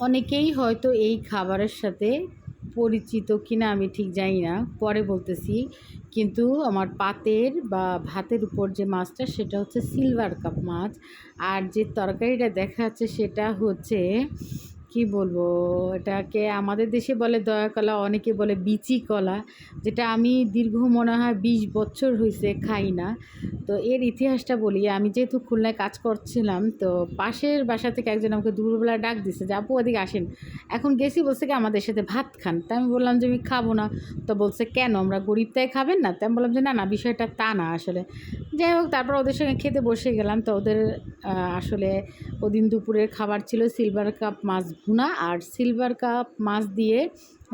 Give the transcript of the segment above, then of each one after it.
অনেকেই হয়তো এই খাবারের সাথে পরিচিত কিনা আমি ঠিক জানি না, পরে বলতেছি। কিন্তু আমার পাতের বা ভাতের উপর যে মাছটা, সেটা হচ্ছে সিলভার কাপ মাছ। আর যে তরকারিটা দেখা যাচ্ছে, সেটা হচ্ছে কি বলব? এটাকে আমাদের দেশে বলে দয়া কলা, অনেকে বলে বিচি কলা, যেটা আমি দীর্ঘ মনে হয় বিশ বছর হয়েছে খাই না। তো এর ইতিহাসটা বলি, আমি যেহেতু খুলনায় কাজ করছিলাম, তো পাশের বাসা থেকে একজন আমাকে দুপুরবেলা ডাক দিছে যে, আপু, ওদিকে আসেন। এখন গেছি বলছে কি, আমাদের সাথে ভাত খান। তাই আমি বললাম যে, আমি খাব না। তো বলছে, কেন? আমরা গরিব তাই খাবেন না? তাই আমি বললাম যে, না না, বিষয়টা তা না আসলে। যাই হোক, তারপর ওদের সঙ্গে খেতে বসে গেলাম। তো ওদের আসলে ওদিন দুপুরের খাবার ছিল সিলভার কাপ মাছ ভুনা আর সিলভার কাপ মাছ দিয়ে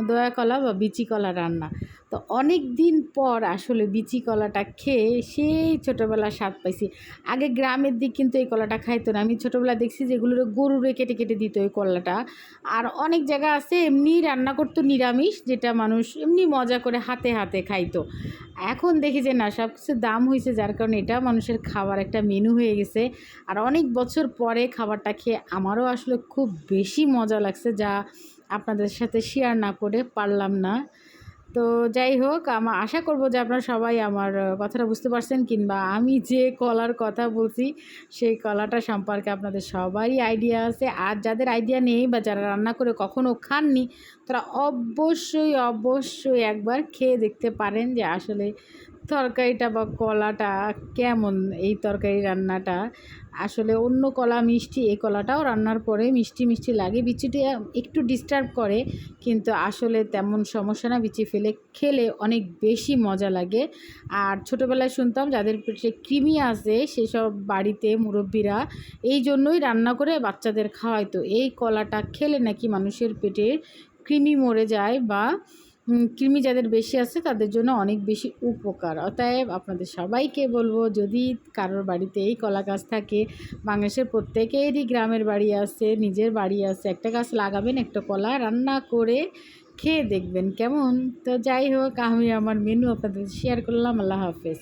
দয়া কলা বা বিচি কলা রান্না। তো অনেক দিন পর আসলে বিচি কলাটা খেয়ে সেই ছোটোবেলা স্বাদ পাইছি। আগে গ্রামের দিক কিন্তু এই কলাটা খাইতো না। আমি ছোটোবেলা দেখছি যেগুলো গরুরে কেটে কেটে দিত ওই কলাটা। আর অনেক জায়গা আছে এমনি রান্না করতো নিরামিষ, যেটা মানুষ এমনি মজা করে হাতে হাতে খাইতো। এখন দেখি যে না সব কিছু দাম হয়েছে যার কারণে এটা মানুষের খাবার একটা মেনু হয়ে গেছে। আর অনেক বছর পরে খাবারটা খেয়ে আমারও আসলে খুব বেশি মজা লাগছে, যা আপনাদের সাথে শেয়ার না করে পারলাম না। তো যাই হোক আমার আশা করব যে আপনারা সবাই আমার কথাটা বুঝতে পারছেন কিংবা আমি যে কলার কথা বলছি, সেই কলাটা সম্পর্কে আপনাদের সবারই আইডিয়া আছে। আর যাদের আইডিয়া নেই বা যারা রান্না করে কখনো খাননি, তারা অবশ্যই অবশ্যই একবার খেয়ে দেখতে পারেন যে আসলে তরকারিটা বা কলাটা কেমন এই তরকারি রান্নাটা? আসলে অন্য কলা মিষ্টি এই কলাটাও রান্নার পরে মিষ্টি মিষ্টি লাগে। বিচিটি একটু ডিস্টার্ব করে, কিন্তু আসলে তেমন সমস্যা না। বিচি ফেলে খেলে অনেক বেশি মজা লাগে। আর ছোটোবেলায় শুনতাম যাদের পেটে কৃমি আছে, সেসব বাড়িতে মুরব্বীরা এই জন্যই রান্না করে বাচ্চাদের খাওয়াইতো। এই কলাটা খেলে নাকি মানুষের পেটের কৃমি মরে যায় বা কৃমি যাদের বেশি আছে তাদের জন্য অনেক বেশি উপকার। অতএব আপনাদের সবাইকে বলব, যদি কারোর বাড়িতে এই কলা গাছ থাকে, বাংলাদেশের প্রত্যেকেরই গ্রামের বাড়ি আছে, নিজের বাড়ি আছে, একটা গাছ লাগাবেন, একটা কলা রান্না করে খেয়ে দেখবেন। কেমন? তো যাই হোক, আমি আমার মেনু আপনাদের শেয়ার করলাম, আল্লাহ হাফেজ।